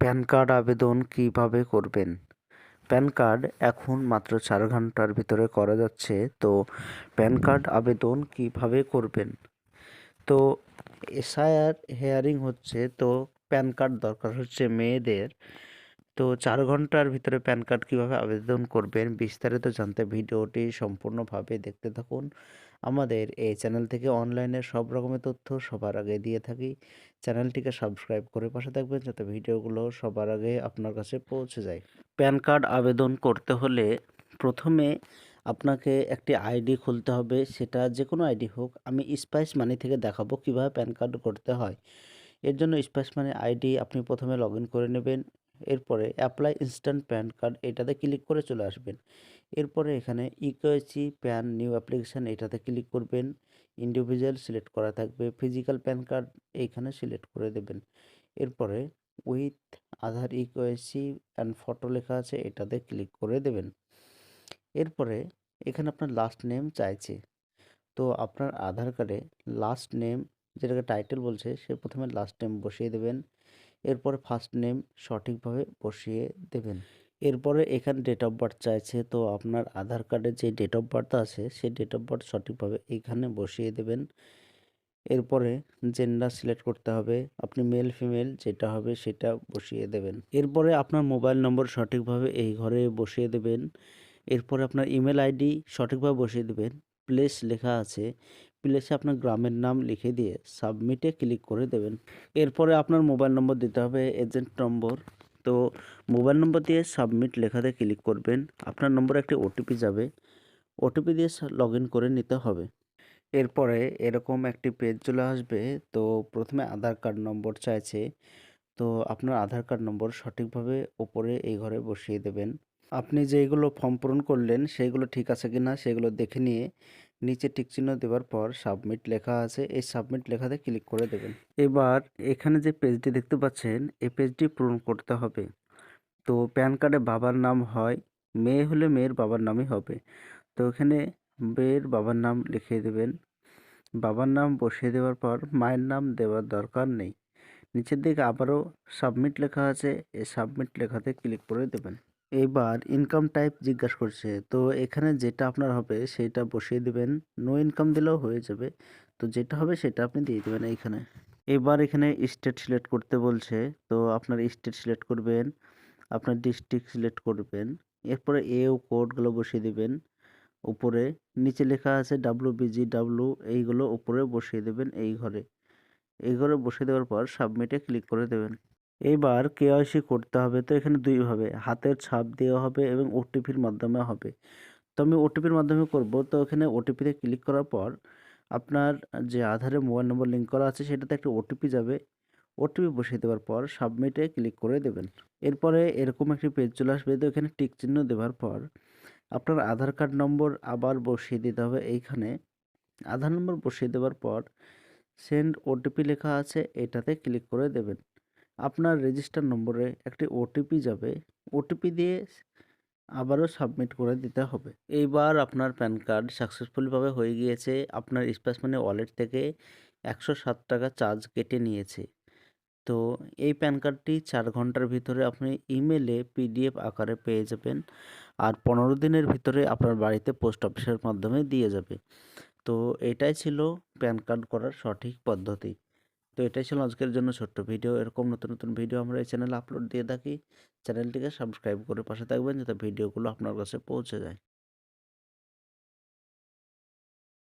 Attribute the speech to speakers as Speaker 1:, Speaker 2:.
Speaker 1: Pan card আবেদন কীভাবে করবেন? প্যান কার্ড এখন মাত্র চার ঘণ্টার ভিতরে করা যাচ্ছে, তো প্যান কার্ড আবেদন কীভাবে করবেন? তো এসআইআর হেয়ারিং হচ্ছে, তো প্যান কার্ড দরকার হচ্ছে মেয়েদের, তো চার ঘণ্টার ভিতরে প্যান কার্ড কীভাবে আবেদন করবেন বিস্তারিত জানতে ভিডিওটি সম্পূর্ণভাবে দেখতে থাকুন। আমাদের এই চ্যানেল থেকে অনলাইনে সব রকমের তথ্য সবার আগে দিয়ে থাকি। চ্যানেলটিকে সাবস্ক্রাইব করে পাশে থাকবেন যাতে ভিডিওগুলো সবার আগে আপনার কাছে পৌঁছে যায়। প্যান কার্ড আবেদন করতে হলে প্রথমে আপনাকে একটি আইডি খুলতে হবে। সেটা যে কোনো আইডি হোক, আমি স্পাইস মানি থেকে দেখাবো কীভাবে প্যান কার্ড করতে হয়। এর জন্য স্পাইস মানি আইডি আপনি প্রথমে লগ করে নেবেন। এরপরে অ্যাপ্লাই ইনস্ট্যান্ট প্যান কার্ড এটাতে ক্লিক করে চলে আসবেন। এরপরে এখানে ইকেওয়াইসি প্যান নিউ অ্যাপ্লিকেশান এটাতে ক্লিক করবেন। ইন্ডিভিজুয়াল সিলেক্ট করা থাকবে। ফিজিক্যাল প্যান কার্ড এইখানে সিলেক্ট করে দেবেন। এরপরে with Aadhaar eKYC and photo লেখা আছে এটাতে ক্লিক করে দেবেন। এরপরে এখানে আপনার লাস্ট নেম চাইছে। তো আপনার আধার কার্ডে লাস্ট নেম যেটাকে টাইটেল বলছে সে প্রথমে লাস্ট নেম বসিয়ে দেবেন। এরপরে ফার্স্ট নেম সঠিকভাবে বসিয়ে দেবেন। এরপরে এখানে ডেট অফ বার্থ চাইছে, তো আপনার আধার কার্ডে যে ডেট অফ বার্থ আছে, সেই ডেট অফ বার্থ সঠিকভাবে এইখানে বসিয়ে দেবেন। এরপরে জেন্ডার সিলেক্ট করতে হবে, আপনি মেল ফিমেল যেটা হবে সেটা বসিয়ে দেবেন। এরপরে আপনার মোবাইল নম্বর সঠিকভাবে এই ঘরে বসিয়ে দেবেন। এরপরে আপনার ইমেল আইডি সঠিকভাবে বসিয়ে দেবেন। প্লেস লেখা আছে প্লেসে আপনার গ্রামের নাম লিখে দিয়ে সাবমিটে ক্লিক করে দেবেন। এরপরে আপনার মোবাইল নম্বর দিতে হবে এজেন্ট নম্বর তো মোবাইল নম্বর দিয়ে সাবমিট লেখাতে ক্লিক করবেন। আপনার নম্বরে একটি ওটিপি যাবে। ওটিপি দিয়ে লগ করে নিতে হবে। এরপরে এরকম একটি পেজ চলে আসবে। তো প্রথমে আধার কার্ড নম্বর চাইছে। তো আপনার আধার কার্ড নম্বর সঠিকভাবে ওপরে এই ঘরে বসিয়ে দেবেন। আপনি যেগুলো ফর্ম পূরণ করলেন, সেইগুলো ঠিক আছে কিনা, সেগুলো দেখে নিয়ে নিচে টিকচিহ্ন দেওয়ার পর সাবমিট লেখা আছে। এই সাবমিট লেখাতে ক্লিক করে দেবেন। এবার এখানে যে পেজটি দেখতে পাচ্ছেন, এই পেজটি পূরণ করতে হবে। তো প্যান কার্ডে বাবার নাম হয়, মেয়ে হলে মেয়ের বাবার নামই হবে। তো এখানে মেয়ের বাবার নাম লিখে দেবেন। বাবার নাম বসিয়ে দেওয়ার পর মায়ের নাম দেওয়ার দরকার নেই। নিচের দিকে আবারও সাবমিট লেখা আছে, এই সাবমিট লেখাতে ক্লিক করে দেবেন। এইবার ইনকাম টাইপ জিজ্ঞাসা করছে, তো এখানে যেটা আপনার হবে সেটা বসিয়ে দিবেন নো ইনকাম দিলেও হয়ে যাবে, তো যেটা হবে সেটা আপনি দিয়ে দেবেন এইখানে। এবার এখানে স্টেট সিলেক্ট করতে বলছে, তো আপনার স্টেট সিলেক্ট করবেন, আপনার ডিস্ট্রিক্ট সিলেক্ট করবেন, এরপরে এ ও কোডগুলো বসিয়ে দেবেন, উপরে, নিচে লেখা আছে ডাব্লু বিজি ডাব্লু এইগুলো উপরে বসিয়ে দেবেন এই ঘরে। এই ঘরে বসিয়ে দেওয়ার পর সাবমিটে ক্লিক করে দেবেন। এইবার কেওয়াইসি করতে হবে তো এখানে দুইভাবে হাতের ছাপ দেওয়া হবে এবং ওটিপির মাধ্যমে হবে। তো আমি ওটিপির মাধ্যমে করব, তো এখানে ওটিপিতে ক্লিক করার পর আপনার যে আধারে মোবাইল নম্বর লিঙ্ক করা আছে সেটাতে একটা ওটিপি যাবে। ওটিপি বসিয়ে দেওয়ার পর সাবমিটে ক্লিক করে দেবেন। এরপরে এরকম একটি পেজ চলে আসবে, তো এখানে টিক চিহ্ন দেওয়ার পর আপনার আধার কার্ড নম্বর আবার বসিয়ে দিতে হবে। এইখানে আধার নম্বর বসিয়ে দেওয়ার পর সেন্ড ওটিপি লেখা আছে, এটাতে ক্লিক করে দেবেন। আপনার রেজিস্টার নম্বরে একটি ওটিপি যাবে। ওটিপি দিয়ে আবারও সাবমিট করে দিতে হবে। এইবার আপনার প্যান কার্ড সাকসেসফুলভাবে হয়ে গিয়েছে। আপনার স্পেস মানে ওয়ালেট থেকে একশো সাত টাকা চার্জ কেটে নিয়েছে। তো এই প্যান কার্ডটি চার ঘণ্টার ভিতরে আপনি ইমেলে পিডিএফ আকারে পেয়ে যাবেন আর পনেরো দিনের ভিতরে আপনার বাড়িতে পোস্ট অফিসের মাধ্যমে দিয়ে যাবে। তো এটাই ছিল প্যান কার্ড করার সঠিক পদ্ধতি। তো এটাই ছিল আজকের জন্য ছোট্ট ভিডিও। এরকম নতুন নতুন ভিডিও আমরা এই চ্যানেলে আপলোড দিয়ে থাকি। চ্যানেলটিকে সাবস্ক্রাইব করে পাশে থাকবেন যাতে ভিডিওগুলো আপনার কাছে পৌঁছে যায়।